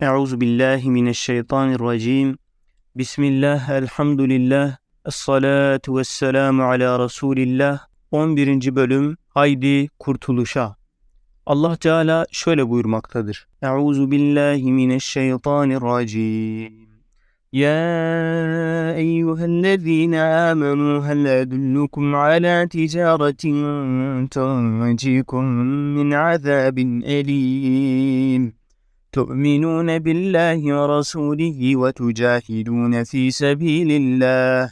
Euzu billahi mineşşeytanirracim. Bismillah, elhamdülillah, essalatu vesselamu ala Resulillah. 11. bölüm Haydi Kurtuluşa. Allah Teala şöyle buyurmaktadır. Euzu billahi mineşşeytanirracim. يا أيها الذين آمنوا هل أدلكم على تجارة تنجيكم من عذاب أليم تؤمنون بالله ورسوله وتجاهدون في سبيل الله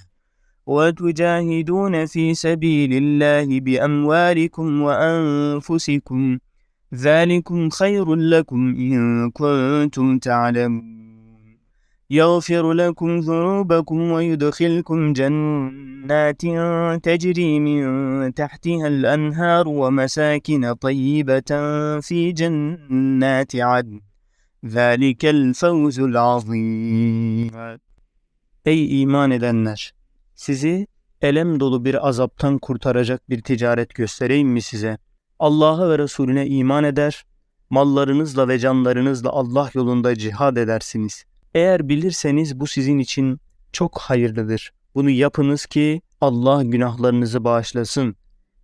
وتجاهدون في سبيل الله بأموالكم وأنفسكم. ذلكم خير لكم إن كنتم تعلمون. يغفر لكم ذنوبكم ويدخلكم جنات تجري من تحتها الأنهار ومساكن طيبة في جنات عدن. Zalikel fevzul azim. Ey iman edenler! Sizi elem dolu bir azaptan kurtaracak bir ticaret göstereyim mi size? Allah'a ve Resulüne iman eder, mallarınızla ve canlarınızla Allah yolunda cihad edersiniz. Eğer bilirseniz bu sizin için çok hayırlıdır. Bunu yapınız ki Allah günahlarınızı bağışlasın.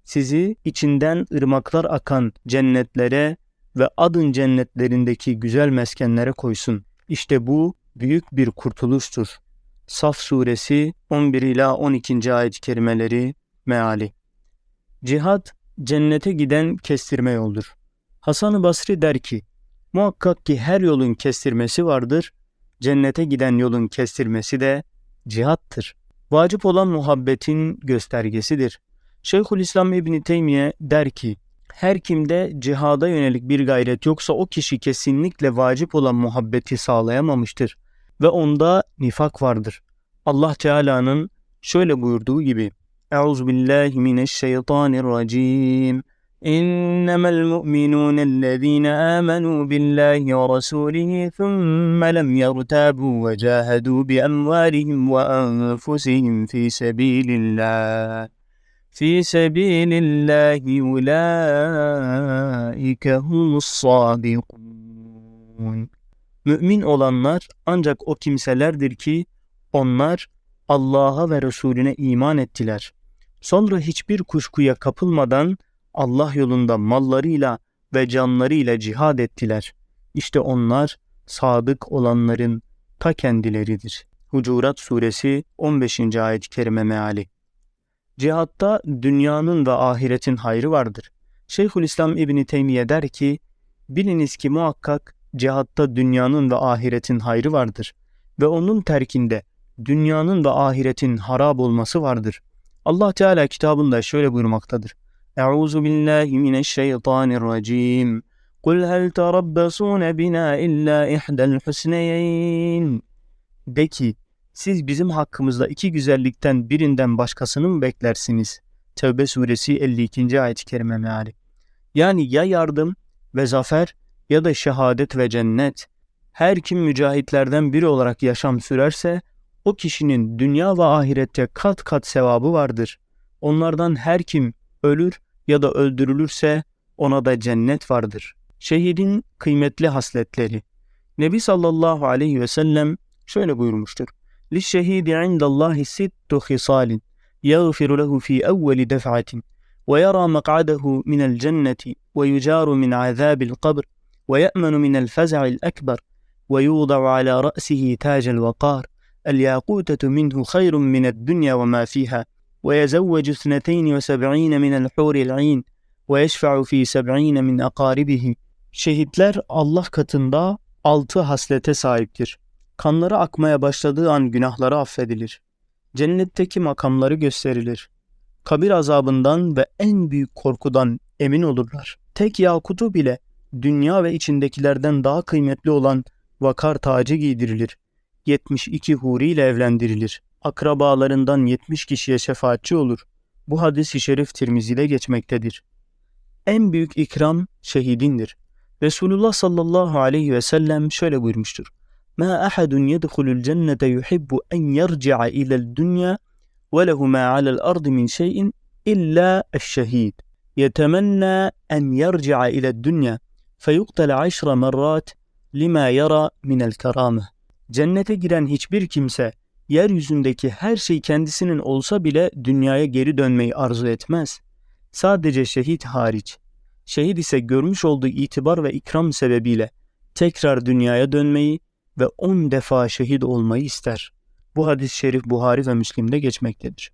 Sizi içinden ırmaklar akan cennetlere ve adın cennetlerindeki güzel meskenlere koysun. İşte bu büyük bir kurtuluştur. Saf suresi 11 ila 12. ayet-i kerimeleri meali. Cihad cennete giden kestirme yoldur. Hasan-ı Basri der ki, muhakkak ki her yolun kestirmesi vardır, cennete giden yolun kestirmesi de cihattır. Vacip olan muhabbetin göstergesidir. Şeyhülislam İbni Teymiye der ki, her kimde cihada yönelik bir gayret yoksa o kişi kesinlikle vacip olan muhabbeti sağlayamamıştır ve onda nifak vardır. Allah Teala'nın şöyle buyurduğu gibi Euzubillahimineşşeytanirracim إنما المؤمنون الذين آمنوا بالله ورسوله ثم لم يرتابوا وجاهدوا بأموالهم وأنفسهم في سبيل الله في سبيل الله أولئك هم الصادقون Mümin olanlar ancak o kimselerdir ki onlar Allah'a ve Resulüne iman ettiler. Sonra hiçbir kuşkuya kapılmadan Allah yolunda mallarıyla ve canlarıyla cihad ettiler. İşte onlar sadık olanların ta kendileridir. Hucurat suresi 15. ayet-i kerime meali. Cihatta dünyanın da ahiretin hayrı vardır. Şeyhülislam İbni Teymiye der ki, biliniz ki muhakkak cihatta dünyanın da ahiretin hayrı vardır ve onun terkinde dünyanın da ahiretin harab olması vardır. Allah Teala kitabında şöyle buyurmaktadır. Euzu billahi mineşşeytanirracim. Kul hel tarabbasuna bina illa ihdel husneyn. De ki siz bizim hakkımızda iki güzellikten birinden başkasını mı beklersiniz? Tevbe suresi 52. ayet-i kerime meali. Yani ya yardım ve zafer ya da şehadet ve cennet. Her kim mücahitlerden biri olarak yaşam sürerse o kişinin dünya ve ahirette kat kat sevabı vardır. Onlardan her kim ölür ya da öldürülürse ona da cennet vardır. Şehidin kıymetli hasletleri. Nebi sallallahu aleyhi ve sellem şöyle buyurmuştur. لِلشَّهِيدِ عِنْدَ اللّٰهِ سِتُّ خِصَالٍ يَغْفِرُ لَهُ فِي أَوَّلِ دَفْعَةٍ ويرى مقعده من الجنة ويجار من عذاب القبر ويأمن من الفزع الأكبر ويوضع على رأسه تاج الوقار الياقوتة منه خير من الدنيا وما فيها ويزوج اثنتين وسبعين من الحور العين ويشفع في سبعين من أقاربه Şehitler Allah katında altı haslete sahiptir. Kanları akmaya başladığı an günahları affedilir. Cennetteki makamları gösterilir. Kabir azabından ve en büyük korkudan emin olurlar. Tek yakutu bile dünya ve içindekilerden daha kıymetli olan vakar tacı giydirilir. 72 huri ile evlendirilir akrabalarından 70 kişiye şefaatçi olur. Bu hadis-i şerif Tirmizi'de geçmektedir. En büyük ikram şehidindir. Resulullah sallallahu aleyhi ve sellem şöyle buyurmuştur. Ma ahadun yedhulul cennete yuhibbu en yerci'a ilel dünya ve lehu ma alel ardı min şeyin illa eşşehid. يتمنى أن يرجع إلى الدنيا فيقتل عشر مرات lima yara minel karame. Cennete giren hiçbir kimse yeryüzündeki her şey kendisinin olsa bile dünyaya geri dönmeyi arzu etmez. Sadece şehit hariç. Şehit ise görmüş olduğu itibar ve ikram sebebiyle tekrar dünyaya dönmeyi ve on defa şehit olmayı ister. Bu hadis-i şerif Buhari ve Müslim'de geçmektedir.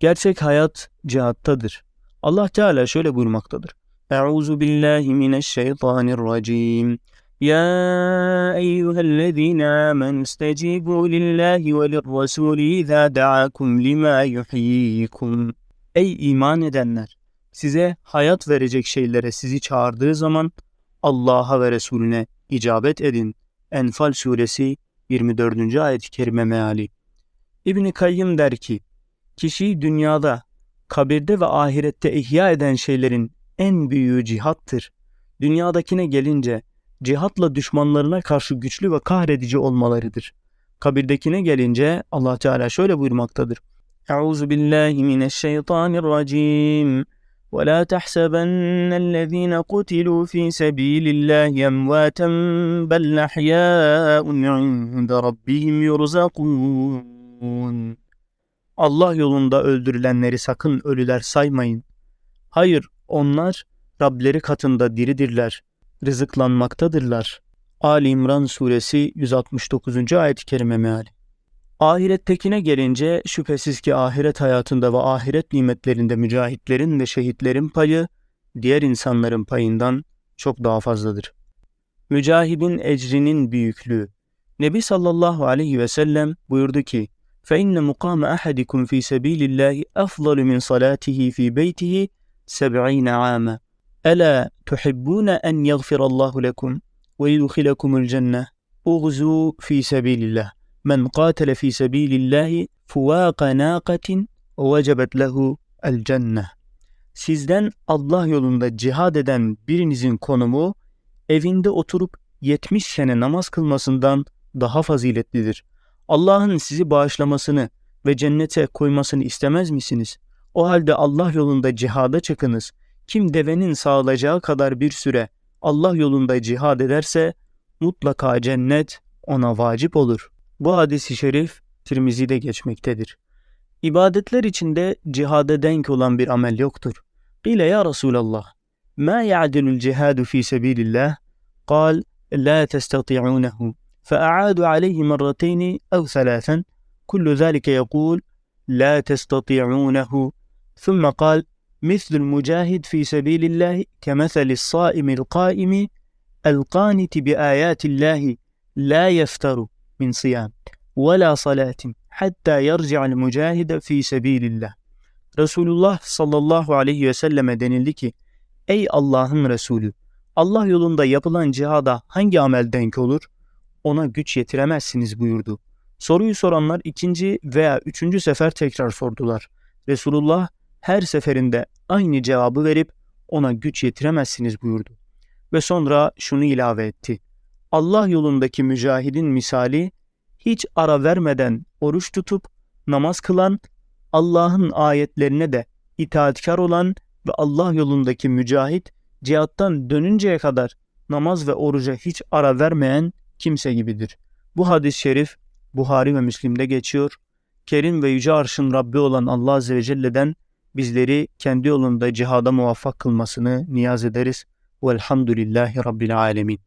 Gerçek hayat cihattadır. Allah Teala şöyle buyurmaktadır. Euzu billahi mineşşeytanirracim. Ya eyyühellezine amenu istecibu lillahi ve lirrasuli izâ da'akum lima yuhyikum. Ey iman edenler! Size hayat verecek şeylere sizi çağırdığı zaman Allah'a ve Resulüne icabet edin. Enfal suresi 24. ayet-i kerime meali. İbni Kayyım der ki, kişiyi dünyada, kabirde ve ahirette ihya eden şeylerin en büyüğü cihattır. Dünyadakine gelince cihatla düşmanlarına karşı güçlü ve kahredici olmalarıdır. Kabirdekine gelince Allah Teala şöyle buyurmaktadır. Euzu billahi mineşşeytanirracim. ولا تحسبن الذين قتلوا في سبيل الله أمواتا بل أحياء عند ربهم يرزقون Allah yolunda öldürülenleri sakın ölüler saymayın. Hayır, onlar Rableri katında diridirler, rızıklanmaktadırlar. Ali İmran suresi 169. ayet-i kerime meali. Ahirettekine gelince şüphesiz ki ahiret hayatında ve ahiret nimetlerinde mücahitlerin ve şehitlerin payı diğer insanların payından çok daha fazladır. Mücahidin ecrinin büyüklüğü. Nebi sallallahu aleyhi ve sellem buyurdu ki: فَاِنَّ مُقَامَ أَحَدِكُمْ ف۪ي سَب۪يلِ اللّٰهِ أَفْضَلُ مِنْ صَلَاتِهِ ف۪ي بَيْتِهِ سَبْعِينَ عَامًا أَلَا تُحِبُّونَ أَنْ يَغْفِرَ اللّٰهُ لَكُمْ وَيُدْخِلَكُمُ الْجَنَّةِ اُغْزُوا ف۪ي سَب۪يلِ اللّٰهِ Men qatele fi sabilillahi fuvaqa naqatin vecebet lehu el cenneh. Sizden Allah yolunda cihad eden birinizin konumu evinde oturup 70 sene namaz kılmasından daha faziletlidir. Allah'ın sizi bağışlamasını ve cennete koymasını istemez misiniz? O halde Allah yolunda cihada çıkınız. Kim devenin sağlayacağı kadar bir süre Allah yolunda cihad ederse mutlaka cennet ona vacip olur.'' Bu hadisi şerif Tirmizi'de geçmektedir. İbadetler içinde cihade denk olan bir amel yoktur. Qile ya Resulallah, ma ya'dilul cihadu fi sebilillah? Kal, la testati'unehu. فأعادوا عليه مرتين أو ثلاثا كل ذلك يقول لا تستطيعونه ثم قال مثل المجاهد في سبيل الله كمثل الصائم القائم القانت بآيات الله لا يفتر min siyam ve la salatin hatta yerci'al mücahide fi sebilillah. Resulullah sallallahu aleyhi ve selleme denildi ki Ey Allah'ın Resulü Allah yolunda yapılan cihada hangi amel denk olur? Ona güç yetiremezsiniz buyurdu. Soruyu soranlar ikinci veya üçüncü sefer tekrar sordular. Resulullah her seferinde aynı cevabı verip ona güç yetiremezsiniz buyurdu. Ve sonra şunu ilave etti. Allah yolundaki mücahidin misali hiç ara vermeden oruç tutup namaz kılan, Allah'ın ayetlerine de itaatkar olan ve Allah yolundaki mücahit cihattan dönünceye kadar namaz ve oruca hiç ara vermeyen kimse gibidir. Bu hadis-i şerif Buhari ve Müslim'de geçiyor. Kerim ve yüce arşın Rabbi olan Allah Azze ve Celle'den bizleri kendi yolunda cihada muvaffak kılmasını niyaz ederiz. Velhamdülillahi Rabbil Alemin.